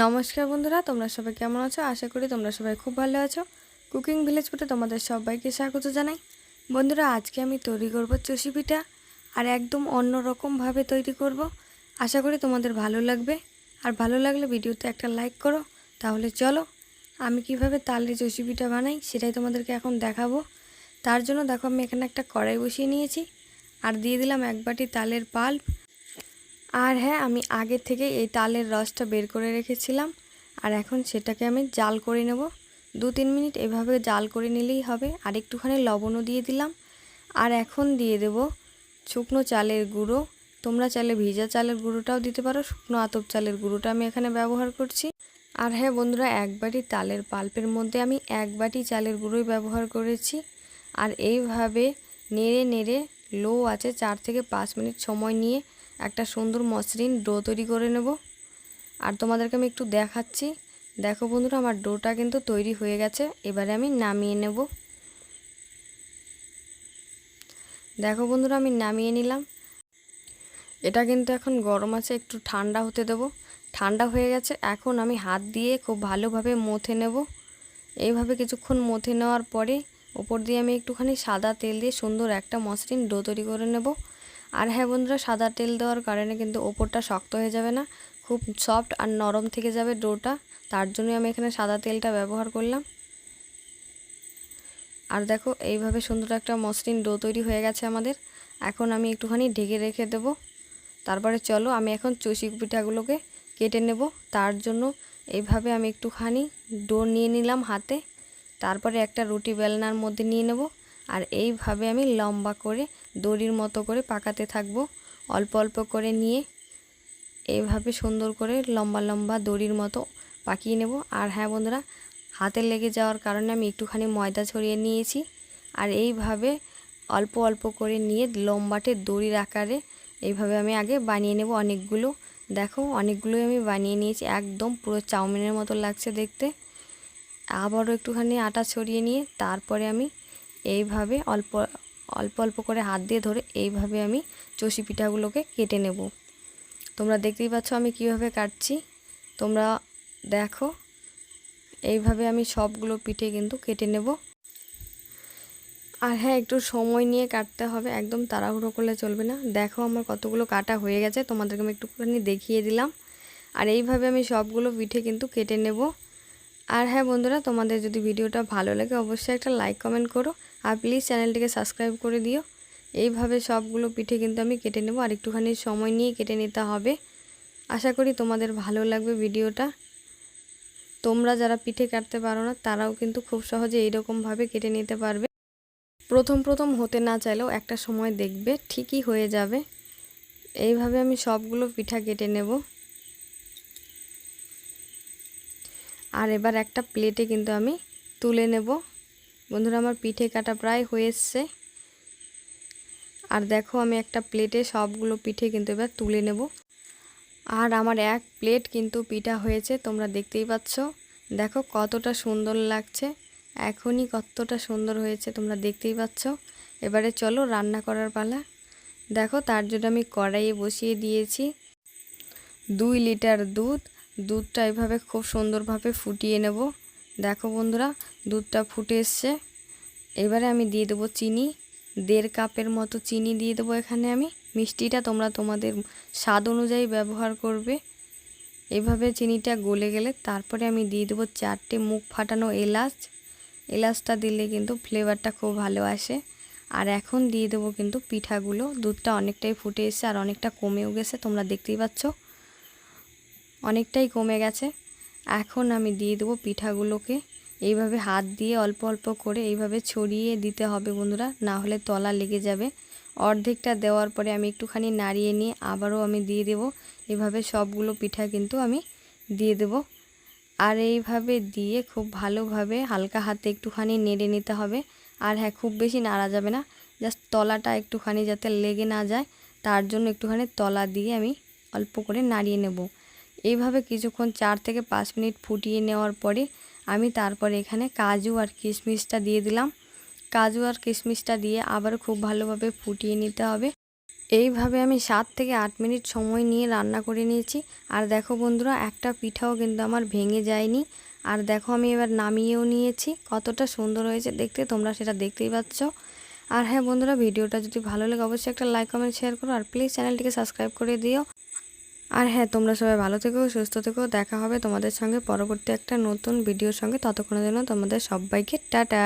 নমস্কার বন্ধুরা, তোমরা সবাই কেমন আছো? আশা করি তোমরা সবাই খুব ভালো আছো। কুকিং ভিলেজ ফুটে তোমাদের সবাইকে স্বাগত জানাই। বন্ধুরা, আজকে আমি তৈরি করব চষি পিঠা আর একদম অন্য রকমভাবে তৈরি করব। আশা করি তোমাদের ভালো লাগবে। আর ভালো লাগলে ভিডিওতে একটা লাইক করো। তাহলে চলো, আমি কীভাবে তালে চষি পিঠা বানাই সেটাই তোমাদেরকে এখন দেখাবো। তার জন্য দেখো, আমি এখানে একটা কড়াই বসিয়ে নিয়েছি। আর দিয়ে দিলাম এক বাটি তালের পাল্প। আর হ্যাঁ আমি আগে থেকে এই তালের রসটা বের করে রেখেছিলাম। আর এখন সেটাকে আমি জাল করে নেব। দু তিন মিনিট এভাবে জাল করে নিলেই হবে। আর একটুখানি লবণও দিয়ে দিলাম। আর এখন দিয়ে দেব শুকনো চালের গুঁড়ো। তোমরা চাইলে ভিজা চালের গুঁড়োটাও দিতে পারো, শুকনো আতপ চালের গুঁড়োটা আমি এখানে ব্যবহার করছি। আর হ্যাঁ বন্ধুরা, এক বাটি তালের পাল্পের মধ্যে আমি এক বাটি চালের গুঁড়োই ব্যবহার করেছি। আর এইভাবে নেড়ে নেড়ে লো আছে চার থেকে পাঁচ মিনিট সময় নিয়ে একটা সুন্দর মসৃণ ডো তৈরি করে নেব। আর তোমাদেরকে আমি একটু দেখাচ্ছি। দেখো বন্ধুরা, আমার ডোটা কিন্তু তৈরি হয়ে গেছে। এবারে আমি নামিয়ে নেব। দেখো বন্ধুরা, আমি নামিয়ে নিলাম। এটা কিন্তু এখন গরম আছে, একটু ঠান্ডা হতে দেব। ঠান্ডা হয়ে গেছে, এখন আমি হাত দিয়ে খুব ভালোভাবে মথে নেব। এইভাবে কিছুক্ষণ মথে নেওয়ার পরে ওপর দিয়ে আমি একটুখানি সাদা তেল দিয়ে সুন্দর একটা মসৃণ ডো তৈরি করে নেব। আর হ্যাঁ বন্ধুরা, সাদা তেল দেওয়ার কারণে কিন্তু ওপরটা শক্ত হয়ে যাবে না, খুব সফট আর নরম থেকে যাবে ডোটা, তার জন্যই আমি এখানে সাদা তেলটা ব্যবহার করলাম। আর দেখো, এইভাবে সুন্দর একটা মসৃণ ডো তৈরি হয়ে গেছে আমাদের, এখন আমি একটুখানি ঢেকে রেখে দেব। তারপরে চলো, আমি এখন চষি পিঠাগুলোকে কেটে নেব, তার জন্য এইভাবে আমি একটুখানি ডো নিয়ে নিলাম হাতে, তারপরে একটা রুটি বেলনার মধ্যে নিয়ে নেব। আর এইভাবে আমি লম্বা করে দড়ির মতো করে পাকাতে থাকব। অল্প অল্প করে নিয়ে এইভাবে সুন্দর করে লম্বা লম্বা দড়ির মতো পাকিয়ে নেব। আর হ্যাঁ বন্ধুরা, হাতে লেগে যাওয়ার কারণে আমি একটুখানি ময়দা ছড়িয়ে নিয়েছি। আর এইভাবে অল্প অল্প করে নিয়ে লম্বাটে দড়ির আকারে এইভাবে আমি আগে বানিয়ে নেব অনেকগুলো। দেখো, অনেকগুলোই আমি বানিয়ে নিয়েছি। একদম পুরো চাউমিনের মতো লাগছে দেখতে। আবারও একটুখানি আটা ছড়িয়ে নিয়ে তারপরে আমি এইভাবে অল্প অল্প অল্প করে হাত দিয়ে ধরে এইভাবে আমি চষি পিঠাগুলোকে কেটে নেব। তোমরা দেখতেই পাচ্ছ আমি কীভাবে কাটছি। তোমরা দেখো, এইভাবে আমি সবগুলো পিঠে কিন্তু কেটে নেব। আর হ্যাঁ একটু সময় নিয়ে কাটতে হবে, একদম তাড়াহুড়ো করলে চলবে না। দেখো আমার কতগুলো কাটা হয়ে গেছে, তোমাদেরকে আমি একটুখানি দেখিয়ে দিলাম। আর এইভাবে আমি সবগুলো পিঠে কিন্তু কেটে নেব। আর হ্যাঁ বন্ধুরা, তোমাদের যদি ভিডিওটা ভালো লাগে, অবশ্যই একটা লাইক কমেন্ট করো আর প্লিজ চ্যানেলটিকে সাবস্ক্রাইব করে দিও। এইভাবে সবগুলো পিঠে কিন্তু আমি কেটে নেব আর একটুখানি সময় নিয়ে কেটে নিতে হবে। আশা করি তোমাদের ভালো লাগবে ভিডিওটা। তোমরা যারা পিঠে কাটতে পারো না, তারাও কিন্তু খুব সহজে এইরকমভাবে কেটে নিতে পারবে। প্রথম প্রথম হতে না চাইলেও একটা সময় দেখবে, ঠিকই হয়ে যাবে। এইভাবে আমি সবগুলো পিঠা কেটে নেব। আর এবার একটা প্লেটে কিন্তু আমি তুলে নেব। বন্ধুরা, আমার পিঠে কাটা প্রায় হয়ে এসছে। আর দেখো, আমি একটা প্লেটে সবগুলো পিঠে কিন্তু এবার তুলে নেব। আর আমার এক প্লেট কিন্তু পিঠা হয়েছে, তোমরা দেখতেই পাচ্ছ। দেখো, কতটা সুন্দর লাগছে। এখনই কতটা সুন্দর হয়েছে, তোমরা দেখতেই পাচ্ছ। এবারে চলো রান্না করার পালা। দেখো, তার জন্য আমি কড়াইয়ে বসিয়ে দিয়েছি। দুই লিটার দুধ দুধটা এভাবে খুব সুন্দরভাবে ফুটিয়ে নেব। দেখো বন্ধুরা, দুধটা ফুটে এসছে। এবারে আমি দিয়ে দেবো চিনি। দেড় কাপের মতো চিনি দিয়ে দেবো এখানে আমি। মিষ্টিটা তোমরা তোমাদের স্বাদ অনুযায়ী ব্যবহার করবে। এভাবে চিনিটা গলে গেলে তারপরে আমি দিয়ে দেবো চারটে মুখ ফাটানো এলাচ। এলাচটা দিলে কিন্তু ফ্লেভারটা খুব ভালো আসে। আর এখন দিয়ে দেবো কিন্তু পিঠাগুলো। দুধটা অনেকটাই ফুটে এসছে আর অনেকটা কমেও গেছে, তোমরা দেখতেই পাচ্ছ। অনেকটাই কমে গেছে। এখন আমি দিয়ে দেবো পিঠাগুলোকে। এইভাবে হাত দিয়ে অল্প অল্প করে এইভাবে ছড়িয়ে দিতে হবে বন্ধুরা, না হলে তলা লেগে যাবে। অর্ধেকটা দেওয়ার পরে আমি একটুখানি নাড়িয়ে নিয়ে আবারও আমি দিয়ে দেব। এভাবে সবগুলো পিঠা কিন্তু আমি দিয়ে দেব। আর এইভাবে দিয়ে খুব ভালোভাবে হালকা হাতে একটুখানি নেড়ে নিতে হবে। আর হ্যাঁ খুব বেশি নাড়া যাবে না। জাস্ট তলাটা একটুখানি যাতে লেগে না যায়, তার জন্য একটুখানি তলা দিয়ে আমি অল্প করে নাড়িয়ে নেব। এইভাবে কিছুক্ষণ চার থেকে পাঁচ মিনিট ফুটিয়ে নেওয়ার পরে আমি তারপরে এখানে কাজু আর কিশমিশটা দিয়ে দিলাম। কাজু আর কিশমিশটা দিয়ে আবার খুব ভালোভাবে ফুটিয়ে নিতে হবে। এইভাবে আমি সাত থেকে আট মিনিট সময় নিয়ে রান্না করে নিয়েছি। আর দেখো বন্ধুরা, একটা পিঠাও কিন্তু আমার ভেঙে যায়নি। আর দেখো আমি এবার নামিয়েও নিয়েছি। কতটা সুন্দর হয়েছে দেখতে, তোমরা সেটা দেখতেই পাচ্ছ। আর হ্যাঁ বন্ধুরা, ভিডিওটা যদি ভালো লাগে অবশ্যই একটা লাইক, কমেন্ট, শেয়ার করো। আর প্লিজ চ্যানেলটিকে সাবস্ক্রাইব করে দিও। আর হ্যাঁ তোমরা সবাই ভালো থেকো, সুস্থ থেকো, দেখা হবে তোমাদের সঙ্গে পরবর্তী একটা নতুন ভিডিওর সঙ্গে। ততক্ষণের জন্য তোমাদের সবাইকে টাটা।